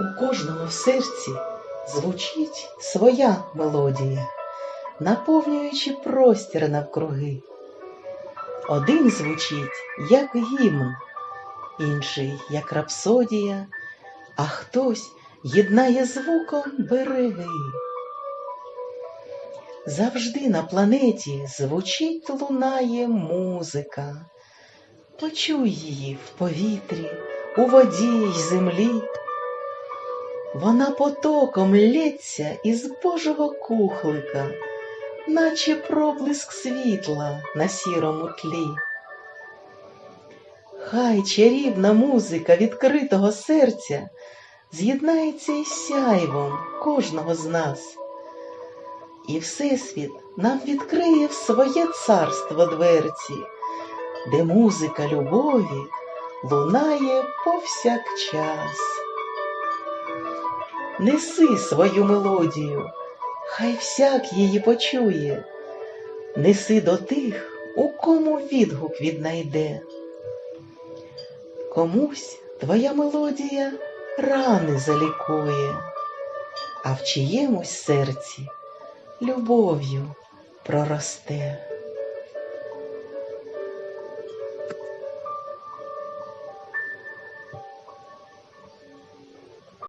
У кожному серці звучить своя мелодія, наповнюючи простір навкруги. Один звучить, як гімн, інший, як рапсодія, а хтось єднає звуком береги. Завжди на планеті звучить лунає музика. Почуй її в повітрі, у воді й землі. Вона потоком лється із Божого кухлика, наче проблиск світла на сірому тлі. Хай чарівна музика відкритого серця з'єднається із сяйвом кожного з нас. І Всесвіт нам відкриє в своє царство дверці, де музика любові лунає повсякчас. Неси свою мелодію, хай всяк її почує, неси до тих, у кому відгук віднайде. Комусь твоя мелодія рани залікує, а в чиємусь серці любов'ю проросте.